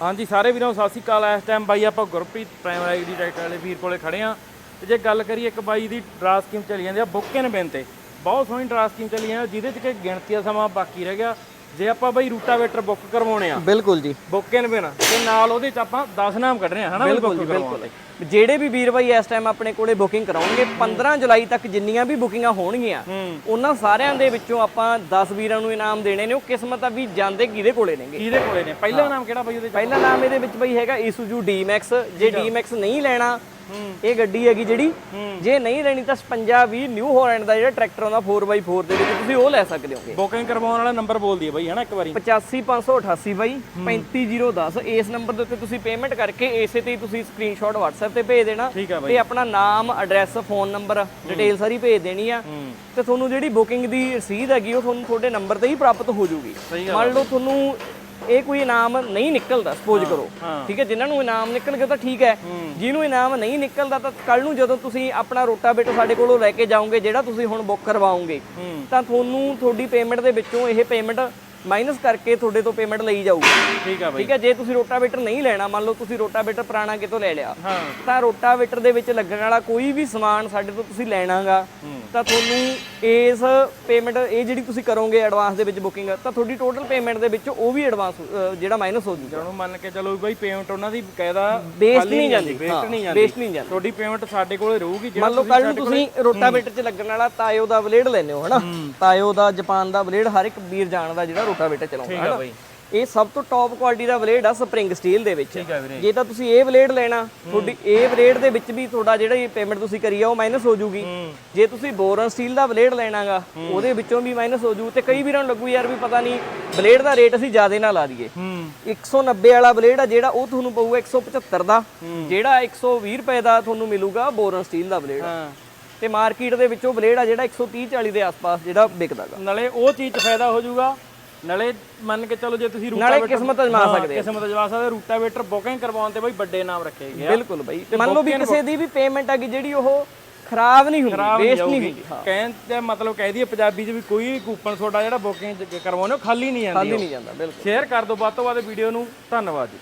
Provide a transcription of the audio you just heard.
ਹਾਂਜੀ, ਸਾਰੇ ਵੀਰਾਂ ਨੂੰ ਸਤਿ ਸ਼੍ਰੀ ਅਕਾਲ। ਇਸ ਟਾਈਮ ਬਾਈ ਆਪਾਂ ਗੁਰਪ੍ਰੀਤ ਪ੍ਰਾਇਮਰੀ ਦੀ ਟਰੈਕਟਰ ਵਾਲੇ ਵੀਰ ਕੋਲੇ ਖੜੇ ਆ। ਤੇ ਜੇ ਗੱਲ ਕਰੀਏ ਇੱਕ ਬਾਈ ਦੀ ਡਰਾ ਸਕੀਮ ਚੱਲੀ ਜਾਂਦੀ ਆ ਬੁੱਕਨ ਬਿੰਨ ਤੇ। ਬਹੁਤ ਸੋਹਣੀ ਡਰਾ ਸਕੀਮ ਚੱਲੀ ਜਾਂਦੀ ਜਿਹਦੇ ਚ ਕਿ ਗਿਣਤੀ ਦਾ ਸਮਾਂ ਬਾਕੀ ਰਹਿ ਗਿਆ। ਜੇ ਆਪਾਂ ਬਾਈ ਰੂਟਾਵੇਟਰ ਬੁੱਕ ਕਰਵਾਉਣੇ ਆ ਬਿਲਕੁਲ ਜੀ। ਬੁੱਕਨ ਬਿਨ ਤੇ ਨਾਲ ਉਹਦੇ ਚ ਆਪਾਂ 10 ਨਾਮ ਕੱਢਣੇ ਆ ਹਨਾ ਬਿਲਕੁਲ ਬਿਲਕੁਲ ਜਿਹੜੇ ਵੀ ਵੀਰ ਬਾਈ ਇਸ ਟਾਈਮ ਆਪਣੇ ਕੋਲੇ ਬੁਕਿੰਗ ਕਰਾਉਣਗੇ 15 ਜੁਲਾਈ ਤੱਕ ਜਿੰਨੀਆਂ ਵੀ ਬੁਕਿੰਗਾਂ ਹੋਣਗੀਆਂ ਉਹਨਾਂ ਸਾਰਿਆਂ ਦੇ ਵਿੱਚੋਂ ਆਪਾਂ 10 ਵੀਰਾਂ ਨੂੰ ਇਨਾਮ ਦੇਣੇ ਨੇ ਉਹ ਕਿਸਮਤ ਆ ਵੀ ਜਾਂਦੇ ਕਿਹਦੇ ਕੋਲੇ ਨੇਗੇ। ਕਿਹਦੇ ਕੋਲੇ ਨੇ? ਪਹਿਲਾ ਨਾਮ ਕਿਹੜਾ ਬਾਈ ਉਹਦੇ ਚ? ਪਹਿਲਾ ਨਾਮ ਇਹਦੇ ਵਿੱਚ ਬਈ ਹੈਗਾ ਈਸੂਜੂ ਡੀ-ਮੈਕਸ ਜੇ ਡੀ-ਮੈਕਸ ਨਹੀਂ ਲੈਣਾ ਇਹ ਗੱਡੀ ਹੈਗੀ ਜਿਹੜੀ ਜੇ ਨਹੀਂ ਲੈਣੀ ਤਾਂ 55 20 ਨਿਊ ਹਾਲੈਂਡ ਦਾ ਜਿਹੜਾ ਟਰੈਕਟਰ ਆਉਂਦਾ 4x4 ਦੇ ਵਿੱਚ ਤੁਸੀਂ ਉਹ ਲੈ ਸਕਦੇ ਹੋਗੇ। ਬੁਕਿੰਗ ਕਰਵਾਉਣ ਵਾਲਾ ਨੰਬਰ ਬੋਲ ਦਈਏ ਬਾਈ ਹਨਾ ਇੱਕ ਵਾਰੀ? 85588 ਬਾਈ 35010 ਇਸ ਨੰਬਰ ਦੇ ਉੱਤੇ ਤੁਸੀਂ ਪੇਮੈਂਟ ਕਰਕੇ ਇਸੇ ਤੇ ਤੁਸੀਂ ਸਕਰੀਨਸ਼ਾਟ WhatsApp ਤੇ ਭੇਜ ਦੇਣਾ ਤੇ ਆਪਣਾ ਨਾਮ ਐਡਰੈਸ ਫੋਨ ਨੰਬਰ ਡਿਟੇਲ ਸਾਰੀ ਭੇਜ ਦੇਣੀ ਆ। ਤੇ ਤੁਹਾਨੂੰ ਜਿਹੜੀ ਬੁਕਿੰਗ ਦੀ ਰਸੀਦ ਹੈਗੀ ਉਹ ਤੁਹਾਨੂੰ ਤੁਹਾਡੇ ਨੰਬਰ ਤੇ ਹੀ ਪ੍ਰਾਪਤ ਹੋ ਸਹੀ ਮੰਨ ਲਓ ਤੁਹਾਨੂੰ ਇਹ ਕੋਈ ਇਨਾਮ ਨਹੀਂ ਨਿਕਲਦਾ ਸਪੋਜ਼ ਕਰੋ। ਠੀਕ ਹੈ ਜਿਨ੍ਹਾਂ ਨੂੰ ਇਨਾਮ ਨਿਕਲ ਗਿਆ ਤਾਂ ਠੀਕ ਹੈ। ਜਿਹਨੂੰ ਇਨਾਮ ਨਹੀਂ ਨਿਕਲਦਾ ਤਾਂ ਕੱਲ ਨੂੰ ਜਦੋਂ ਤੁਸੀਂ ਆਪਣਾ ਰੋਟਾਵੇਟਰ ਸਾਡੇ ਕੋਲੋਂ ਲੈ ਕੇ ਜਾਓਗੇ ਜਿਹੜਾ ਤੁਸੀਂ ਹੁਣ ਬੁੱਕ ਕਰਵਾਓਗੇ ਤਾਂ ਤੁਹਾਨੂੰ ਤੁਹਾਡੀ ਪੇਮੈਂਟ ਦੇ ਵਿੱਚੋਂ ਇਹ ਪੇਮੈਂਟ ਮਾਈਨਸ ਕਰਕੇ ਤੁਹਾਡੇ ਤੋਂ ਪੇਮੈਂਟ ਲਈ ਜਾਊਗੀ। ਠੀਕ ਆ ਬਾਈ। ਠੀਕ ਹੈ ਜੇ ਤੁਸੀਂ ਰੋਟਾਵੇਟਰ ਨਹੀਂ ਲੈਣਾ ਮੰਨ ਲਓ ਤੁਸੀਂ ਰੋਟਾਵੇਟਰ ਪੁਰਾਣਾ ਕਿਤੋਂ ਲੈ ਲਿਆ ਹਾਂ। ਤਾਂ ਰੋਟਾਵੇਟਰ ਦੇ ਵਿੱਚ ਲੱਗਣ ਵਾਲਾ ਕੋਈ ਵੀ ਸਮਾਨ ਸਾਡੇ ਤੋਂ ਤੁਸੀਂ ਲੈਣਾਗਾ ਤਾਂ ਤੁਹਾਨੂੰ ਇਸ ਪੇਮੈਂਟ ਇਹ ਜਿਹੜੀ ਤੁਸੀਂ ਕਰੋਗੇ ਐਡਵਾਂਸ ਦੇ ਵਿੱਚ ਬੁਕਿੰਗ ਤਾਂ ਤੁਹਾਡੀ ਟੋਟਲ ਪੇਮੈਂਟ ਦੇ ਵਿੱਚ ਉਹ ਵੀ ਐਡਵਾਂਸ ਜਿਹੜਾ ਮਾਈਨਸ ਹੋ ਜੂਗਾ। ਜਦੋਂ ਮੰਨ ਕੇ ਚਲੋ ਬਾਈ ਪੇਮੈਂਟ ਉਹਨਾਂ ਦੀ ਕਾਇਦਾ Waste ਨਹੀਂ ਜਾਂਦੀ, ਹਾਂ, ਨਹੀਂ ਜਾਂਦੀ। waste ਨਹੀਂ ਜਾਂਦੀ। ਤੁਹਾਡੀ ਪੇਮੈਂਟ ਸਾਡੇ ਕੋਲੇ ਰਹੂਗੀ ਮੰਨ ਲਓ ਕੱਲ ਨੂੰ ਤੁਸੀਂ ਰੋਟਾਵੇਟਰ 'ਚ ਲੱਗਣ ਵਾਲਾ ਤਾਇਓ ਦਾ ਬਲੇਡ ਲੈਨੇ ਹੋ ਹਨਾ? ਤਾਇਓ ਦਾ ਜਾਪਾਨ ਦਾ ਬਲੇਡ ਹਰ ਇੱਕ ਵੀਰ ਜਾਣਦਾ ਜਿਹੜਾ ਰੋਟਾਵੇਟਰ ਚਲਾਉਂਦਾ ਬਾਈ। ਇਹ ਸਭ ਤੋਂ ਟੌਪ ਕੁਆਲਿਟੀ ਦਾ ਬਲੇਡ ਆ ਸਪਰਿੰਗ ਸਟੀਲ ਦੇ ਵਿੱਚ। ਜੇ ਤਾਂ ਤੁਸੀਂ ਇਹ ਬਲੇਡ ਲੈਣਾ ਤੁਹਾਡੀ ਇਹ ਬਲੇਡ ਦੇ ਵਿੱਚ ਵੀ ਤੁਹਾਡਾ ਜਿਹੜਾ ਇਹ ਪੇਮੈਂਟ ਤੁਸੀਂ ਕਰੀ ਆ ਉਹ ਮਾਈਨਸ ਹੋ ਜੂਗੀ ਜੇ ਤੁਸੀਂ ਬੋਰਨ ਸਟੀਲ ਦਾ ਬਲੇਡ ਲੈਣਾਗਾ ਉਹਦੇ ਵਿੱਚੋਂ ਵੀ ਮਾਈਨਸ ਹੋ ਜੂ ਤੇ ਕਈ ਵੀਰਾਂ ਨੂੰ ਲੱਗੂ ਯਾਰ ਵੀ ਪਤਾ ਨਹੀਂ ਬਲੇਡ ਦਾ ਰੇਟ ਅਸੀਂ ਜ਼ਿਆਦਾ ਨਾ ਲਾ ਦਈਏ। ਹੂੰ। 190 ਵਾਲਾ ਬਲੇਡ ਆ ਜਿਹੜਾ ਉਹ ਤੁਹਾਨੂੰ ਪਊਗਾ 175 ਦਾ। ਜਿਹੜਾ 120 ਰੁਪਏ ਦਾ ਤੁਹਾਨੂੰ ਮਿਲੂਗਾ ਬੋਰਨ ਸਟੀਲ ਦਾ ਬਲੇਡ ਹਾਂ। ਤੇ ਮਾਰਕੀਟ ਦੇ ਵਿੱਚੋਂ ਬਲੇਡ ਆ ਜਿਹੜਾ 130 40 ਦੇ ਆਸ-ਪਾਸ ਜਿਹੜਾ ਵਿਕਦਾਗਾ। ਨਾਲੇ ਉਹ ਚੀਜ਼ ਫਾਇਦਾ ਹੋ ਜਾਊਗਾ ਨਾਲੇ ਮੰਨ ਕੇ ਚਲੋ ਜੇ ਤੁਸੀਂ ਨਾਲੇ ਕਿਸਮਤ ਅਜਮਾ ਹਾਂ, ਸਕਦੇ ਆ। ਕਿਸਮਤ ਅਜਮਾ ਸਕਦੇ ਰੂਟਾਵੇਟਰ ਬੁਕਿੰਗ ਕਰਵਾਉਣ ਤੇ ਬਾਈ ਵੱਡੇ ਨਾਮ ਰੱਖੇ ਗਏ ਆ। ਬਿਲਕੁਲ ਬਾਈ। ਮੰਨ ਲਓ ਵੀ ਕਿਸੇ ਦੀ ਵੀ ਪੇਮੈਂਟ ਹੈਗੀ ਜਿਹੜੀ ਉਹ ਖਰਾਬ ਨਹੀਂ ਹੁੰਦੀ ਵੇਸਟ ਨਹੀਂ ਹੁੰਦੀ ਕਹਿਣ ਤੇ ਮਤਲਬ ਕਹਿ ਦਈਏ ਪੰਜਾਬੀ 'ਚ ਵੀ ਕੋਈ ਵੀ ਕੂਪਨ ਤੁਹਾਡਾ ਜਿਹੜਾ ਬੁਕਿੰਗ ਕਰਵਾਉਣੇ ਖਾਲੀ ਨਹੀਂ ਜਾਂਦੀ ਖਾਲੀ ਨਹੀਂ ਜਾਂਦਾ ਬਿਲਕੁਲ। ਸ਼ੇਅਰ ਕਰ ਦਿਓ ਵੱਧ ਤੋਂ ਵੱਧ ਵੀਡੀਓ ਨੂੰ। ਧੰਨਵਾਦ ਜੀ।